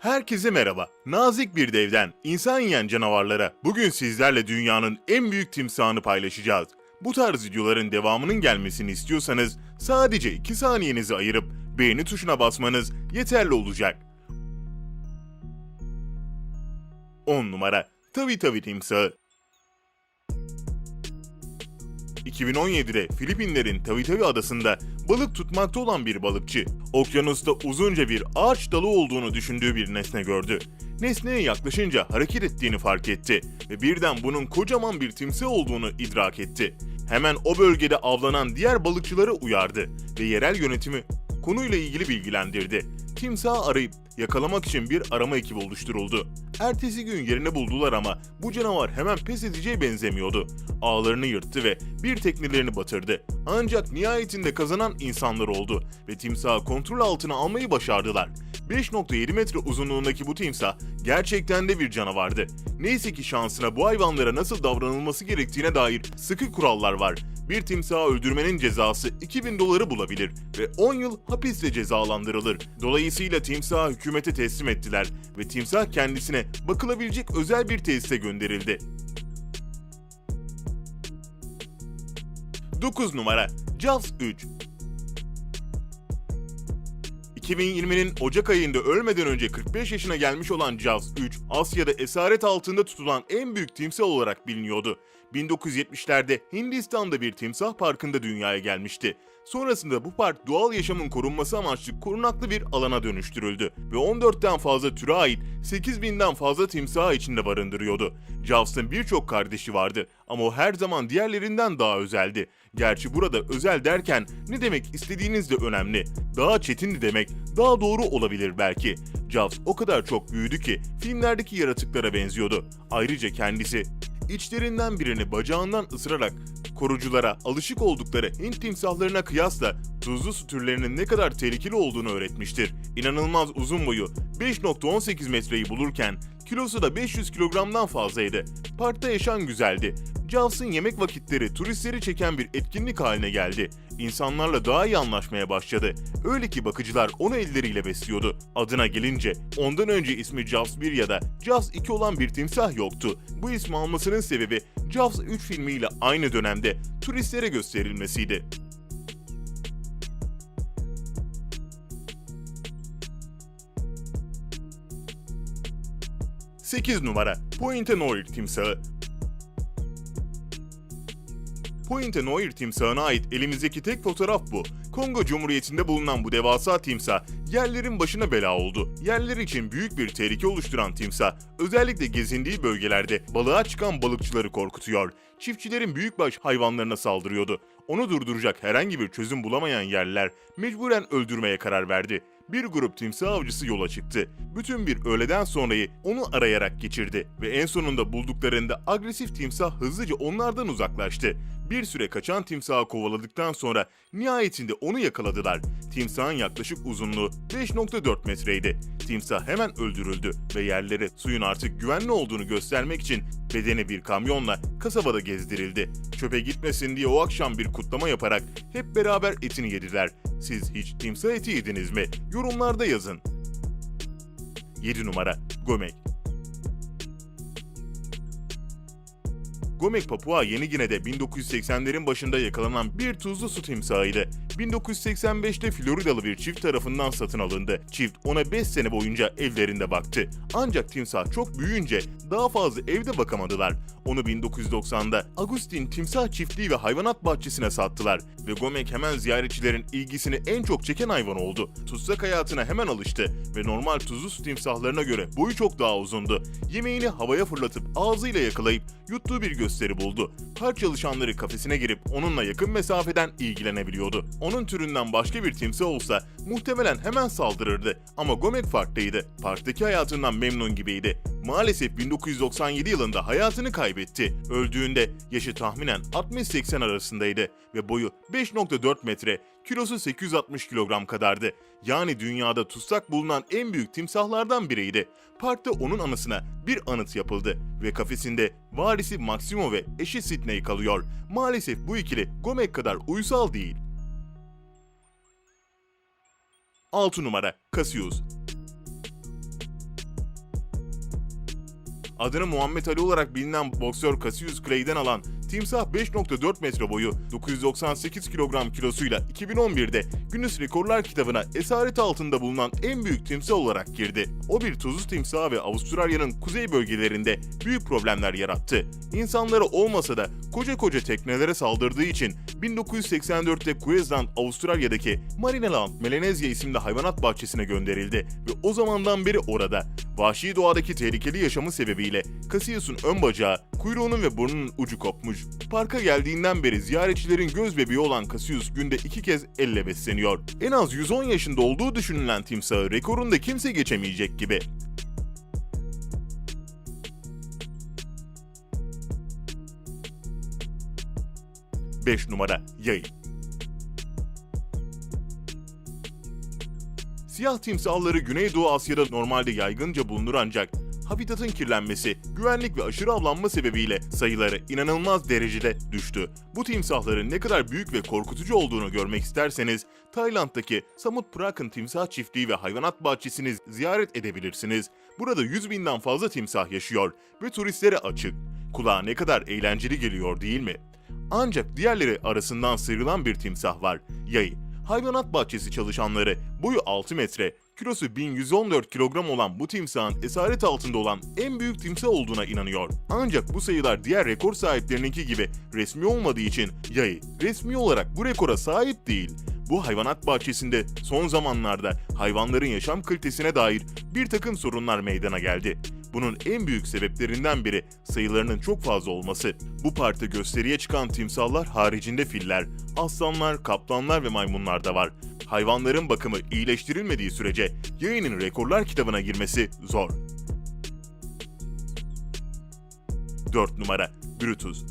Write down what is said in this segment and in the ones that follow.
Herkese merhaba. Nazik bir devden insan yiyen canavarlara bugün sizlerle dünyanın en büyük timsahını paylaşacağız. Bu tarz videoların devamının gelmesini istiyorsanız sadece 2 saniyenizi ayırıp beğeni tuşuna basmanız yeterli olacak. 10 numara Tavi Tavi Timsahı 2017'de Filipinlerin Tavi Tavi adasında balık tutmakta olan bir balıkçı, okyanusta uzunca bir ağaç dalı olduğunu düşündüğü bir nesne gördü. Nesneye yaklaşınca hareket ettiğini fark etti ve birden bunun kocaman bir timsah olduğunu idrak etti. Hemen o bölgede avlanan diğer balıkçıları uyardı ve yerel yönetimi konuyla ilgili bilgilendirdi. Timsahı arayıp yakalamak için bir arama ekibi oluşturuldu. Ertesi gün yerini buldular ama bu canavar hemen pes edeceğe benzemiyordu. Ağlarını yırttı ve bir teknelerini batırdı. Ancak nihayetinde kazanan insanlar oldu ve timsahı kontrol altına almayı başardılar. 5.7 metre uzunluğundaki bu timsah gerçekten de bir canavardı. Neyse ki şansına bu hayvanlara nasıl davranılması gerektiğine dair sıkı kurallar var. Bir timsahı öldürmenin cezası 2000 doları bulabilir ve 10 yıl hapisle cezalandırılır. Dolayısıyla timsahı hükümete teslim ettiler ve timsah kendisine bakılabilecek özel bir tesise gönderildi. 9 numara Jaws 3 2020'nin Ocak ayında ölmeden önce 45 yaşına gelmiş olan Jaws 3, Asya'da esaret altında tutulan en büyük timsah olarak biliniyordu. 1970'lerde Hindistan'da bir timsah parkında dünyaya gelmişti. Sonrasında bu park doğal yaşamın korunması amaçlı korunaklı bir alana dönüştürüldü ve 14'ten fazla türe ait 8000'den fazla timsah içinde barındırıyordu. Jaws'ın birçok kardeşi vardı ama o her zaman diğerlerinden daha özeldi. Gerçi burada özel derken ne demek istediğiniz de önemli. Daha çetindi demek daha doğru olabilir belki. Jaws o kadar çok büyüdü ki filmlerdeki yaratıklara benziyordu. Ayrıca kendisi içlerinden birini bacağından ısırarak koruculara alışık oldukları Hint timsahlarına kıyasla tuzlu su türlerinin ne kadar tehlikeli olduğunu öğretmiştir. İnanılmaz uzun boyu 5.18 metreyi bulurken kilosu da 500 kilogramdan fazlaydı. Parkta yaşam güzeldi. Jaws'ın yemek vakitleri turistleri çeken bir etkinlik haline geldi. İnsanlarla daha iyi anlaşmaya başladı. Öyle ki bakıcılar onu elleriyle besliyordu. Adına gelince ondan önce ismi Jaws 1 ya da Jaws 2 olan bir timsah yoktu. Bu ismi almasının sebebi Jaws 3 filmiyle aynı dönemde turistlere gösterilmesiydi. Sekiz numara Pointe Noir timsahı Pointe Noir timsahına ait elimizdeki tek fotoğraf bu. Kongo Cumhuriyeti'nde bulunan bu devasa timsah yerlerin başına bela oldu. Yerler için büyük bir tehlike oluşturan timsah özellikle gezindiği bölgelerde balığa çıkan balıkçıları korkutuyor. Çiftçilerin büyükbaş hayvanlarına saldırıyordu. Onu durduracak herhangi bir çözüm bulamayan yerliler mecburen öldürmeye karar verdi bir grup timsah avcısı yola çıktı. Bütün bir öğleden sonrayı onu arayarak geçirdi ve en sonunda bulduklarında agresif timsah hızlıca onlardan uzaklaştı. Bir süre kaçan timsahı kovaladıktan sonra nihayetinde onu yakaladılar. Timsahın yaklaşık uzunluğu 5.4 metreydi. Timsah hemen öldürüldü ve yerlere suyun artık güvenli olduğunu göstermek için bedeni bir kamyonla kasabada gezdirildi. Çöpe gitmesin diye o akşam bir kutlama yaparak hep beraber etini yediler. Siz hiç timsah eti yediniz mi? Yorumlarda yazın. 7 numara Gömek Gomek Papua Yeni Gine'de 1980'lerin başında yakalanan bir tuzlu su timsahıydı. 1985'te Floridalı bir çift tarafından satın alındı. Çift ona 5 sene boyunca evlerinde baktı. Ancak timsah çok büyüyünce daha fazla evde bakamadılar. Onu 1990'da Agustin Timsah Çiftliği ve Hayvanat Bahçesi'ne sattılar ve Gomek hemen ziyaretçilerin ilgisini en çok çeken hayvan oldu. Tutsak hayatına hemen alıştı ve normal tuzlu su timsahlarına göre boyu çok daha uzundu. Yemeğini havaya fırlatıp ağzıyla yakalayıp yuttuğu bir gösteri buldu. Park çalışanları kafesine girip onunla yakın mesafeden ilgilenebiliyordu. Onun türünden başka bir timsah olsa muhtemelen hemen saldırırdı ama Gomek farklıydı. Parktaki hayatından memnun gibiydi. Maalesef 1997 yılında hayatını kaybetti. Öldüğünde yaşı tahminen 60-80 arasındaydı ve boyu 5.4 metre, kilosu 860 kilogram kadardı. Yani dünyada tutsak bulunan en büyük timsahlardan biriydi. Parkta onun anısına bir anıt yapıldı ve kafesinde varisi Maximo ve eşi Sidney kalıyor. Maalesef bu ikili Gomek kadar uysal değil. 6 numara Cassius. Adını Muhammed Ali olarak bilinen boksör Cassius Clay'den alan timsah 5.4 metre boyu 998 kilogram kilosuyla 2011'de Guinness Rekorlar kitabına esaret altında bulunan en büyük timsah olarak girdi. O bir tuzlu timsah ve Avustralya'nın kuzey bölgelerinde büyük problemler yarattı. İnsanlara olmasa da koca koca teknelere saldırdığı için 1984'te Queensland, Avustralya'daki Marineland Melanezya isimli hayvanat bahçesine gönderildi ve o zamandan beri orada. Vahşi doğadaki tehlikeli yaşamı sebebiyle Cassius'un ön bacağı, kuyruğunun ve burnunun ucu kopmuş. Parka geldiğinden beri ziyaretçilerin göz bebeği olan Cassius günde iki kez elle besleniyor. En az 110 yaşında olduğu düşünülen timsahı rekorunda kimse geçemeyecek gibi. 5 numara yayın. Siyah timsahları Güneydoğu Asya'da normalde yaygınca bulunur ancak habitatın kirlenmesi, güvenlik ve aşırı avlanma sebebiyle sayıları inanılmaz derecede düştü. Bu timsahların ne kadar büyük ve korkutucu olduğunu görmek isterseniz Tayland'daki Samut Prakan Timsah Çiftliği ve Hayvanat Bahçesi'ni ziyaret edebilirsiniz. Burada 100 binden fazla timsah yaşıyor ve turistlere açık. Kulağa ne kadar eğlenceli geliyor değil mi? Ancak diğerleri arasından sıyrılan bir timsah var. Yayı. Hayvanat bahçesi çalışanları boyu 6 metre, kilosu 1114 kilogram olan bu timsahın esaret altında olan en büyük timsah olduğuna inanıyor. Ancak bu sayılar diğer rekor sahiplerininki gibi resmi olmadığı için yayı resmi olarak bu rekora sahip değil. Bu hayvanat bahçesinde son zamanlarda hayvanların yaşam kalitesine dair bir takım sorunlar meydana geldi. Bunun en büyük sebeplerinden biri sayılarının çok fazla olması. Bu parkta gösteriye çıkan timsahlar haricinde filler, aslanlar, kaplanlar ve maymunlar da var. Hayvanların bakımı iyileştirilmediği sürece yayının rekorlar kitabına girmesi zor. 4 numara Brutus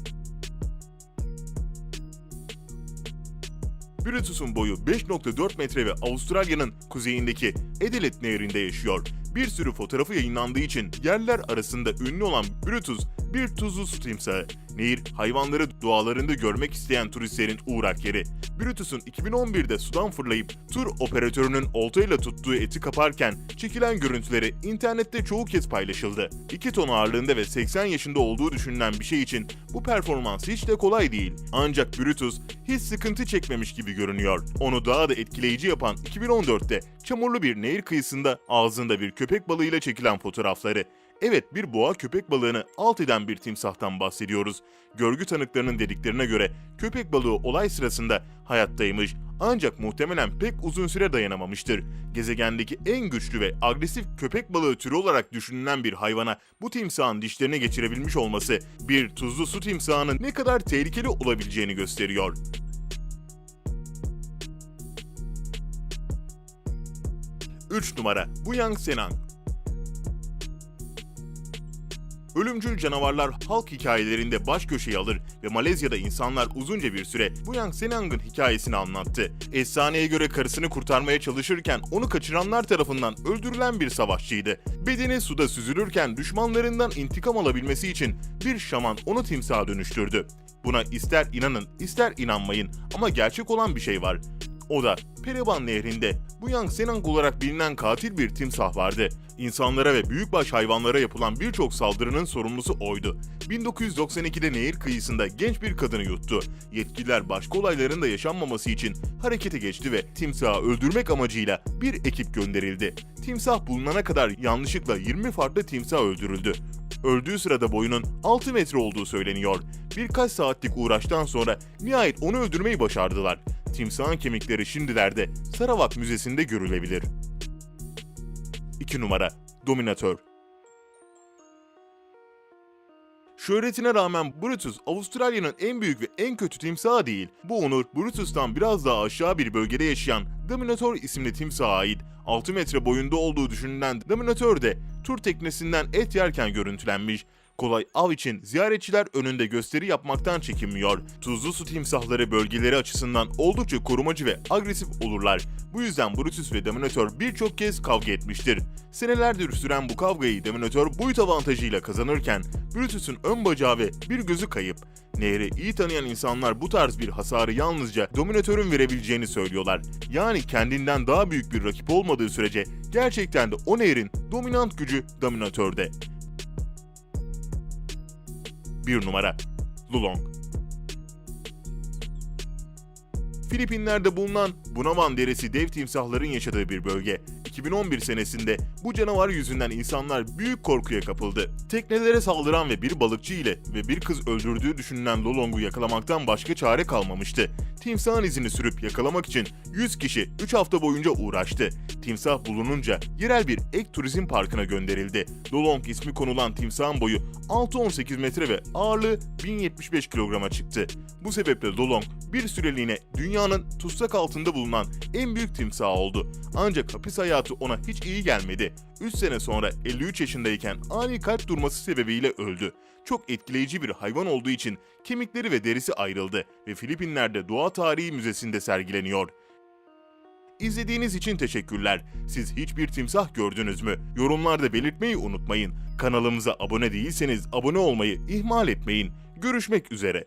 Brutus'un boyu 5.4 metre ve Avustralya'nın kuzeyindeki Adelaide Nehri'nde yaşıyor. Bir sürü fotoğrafı yayınlandığı için yerler arasında ünlü olan Brutus bir tuzlu su timsahı. Nehir hayvanları doğalarında görmek isteyen turistlerin uğrak yeri. Brutus'un 2011'de sudan fırlayıp tur operatörünün oltayla tuttuğu eti kaparken çekilen görüntüleri internette çoğu kez paylaşıldı. 2 ton ağırlığında ve 80 yaşında olduğu düşünülen bir şey için bu performans hiç de kolay değil. Ancak Brutus hiç sıkıntı çekmemiş gibi görünüyor. Onu daha da etkileyici yapan 2014'te çamurlu bir nehir kıyısında ağzında bir köpek balığıyla çekilen fotoğrafları. Evet bir boğa köpek balığını alt eden bir timsahtan bahsediyoruz. Görgü tanıklarının dediklerine göre köpek balığı olay sırasında hayattaymış ancak muhtemelen pek uzun süre dayanamamıştır. Gezegendeki en güçlü ve agresif köpek balığı türü olarak düşünülen bir hayvana bu timsahın dişlerine geçirebilmiş olması bir tuzlu su timsahının ne kadar tehlikeli olabileceğini gösteriyor. Üç numara Buyang Senang Ölümcül canavarlar halk hikayelerinde baş köşeyi alır ve Malezya'da insanlar uzunca bir süre Buyang Senang'ın hikayesini anlattı. Efsaneye göre karısını kurtarmaya çalışırken onu kaçıranlar tarafından öldürülen bir savaşçıydı. Bedeni suda süzülürken düşmanlarından intikam alabilmesi için bir şaman onu timsaha dönüştürdü. Buna ister inanın ister inanmayın ama gerçek olan bir şey var. O da Periban Nehri'nde Buyang Senang olarak bilinen katil bir timsah vardı. İnsanlara ve büyükbaş hayvanlara yapılan birçok saldırının sorumlusu oydu. 1992'de nehir kıyısında genç bir kadını yuttu. Yetkililer başka olayların da yaşanmaması için harekete geçti ve timsahı öldürmek amacıyla bir ekip gönderildi. Timsah bulunana kadar yanlışlıkla 20 farklı timsah öldürüldü. Öldüğü sırada boyunun 6 metre olduğu söyleniyor. Birkaç saatlik uğraştan sonra nihayet onu öldürmeyi başardılar. Timsahın kemikleri şimdilerde Sarawak Müzesi'nde görülebilir. 2 numara Dominatör Şöhretine rağmen Brutus Avustralya'nın en büyük ve en kötü timsahı değil. Bu onur Brutus'tan biraz daha aşağı bir bölgede yaşayan Dominator isimli timsaha ait. 6 metre boyunda olduğu düşünülen Dominator de tur teknesinden et yerken görüntülenmiş. Kolay av için ziyaretçiler önünde gösteri yapmaktan çekinmiyor. Tuzlu su timsahları bölgeleri açısından oldukça korumacı ve agresif olurlar. Bu yüzden Brutus ve Dominator birçok kez kavga etmiştir. Senelerdir süren bu kavgayı Dominator boyut avantajıyla kazanırken Brutus'un ön bacağı ve bir gözü kayıp. Nehri iyi tanıyan insanlar bu tarz bir hasarı yalnızca Dominatör'ün verebileceğini söylüyorlar. Yani kendinden daha büyük bir rakip olmadığı sürece gerçekten de o nehrin dominant gücü Dominatör'de. 1 numara. Lulong Filipinler'de bulunan Bunawan Deresi dev timsahların yaşadığı bir bölge. 2011 senesinde bu canavar yüzünden insanlar büyük korkuya kapıldı. Teknelere saldıran ve bir balıkçı ile ve bir kız öldürdüğü düşünülen Lolong'u yakalamaktan başka çare kalmamıştı. Timsahın izini sürüp yakalamak için 100 kişi 3 hafta boyunca uğraştı. Timsah bulununca yerel bir ek turizm parkına gönderildi. Lolong ismi konulan timsahın boyu 6-18 metre ve ağırlığı 1075 kilograma çıktı. Bu sebeple Lolong bir süreliğine dünyanın tutsak altında bulunan en büyük timsahı oldu. Ancak hapis hayatı ona hiç iyi gelmedi. 3 sene sonra 53 yaşındayken ani kalp durması sebebiyle öldü. Çok etkileyici bir hayvan olduğu için kemikleri ve derisi ayrıldı ve Filipinler'de Doğa Tarihi Müzesi'nde sergileniyor. İzlediğiniz için teşekkürler. Siz hiçbir timsah gördünüz mü? Yorumlarda belirtmeyi unutmayın. Kanalımıza abone değilseniz abone olmayı ihmal etmeyin. Görüşmek üzere.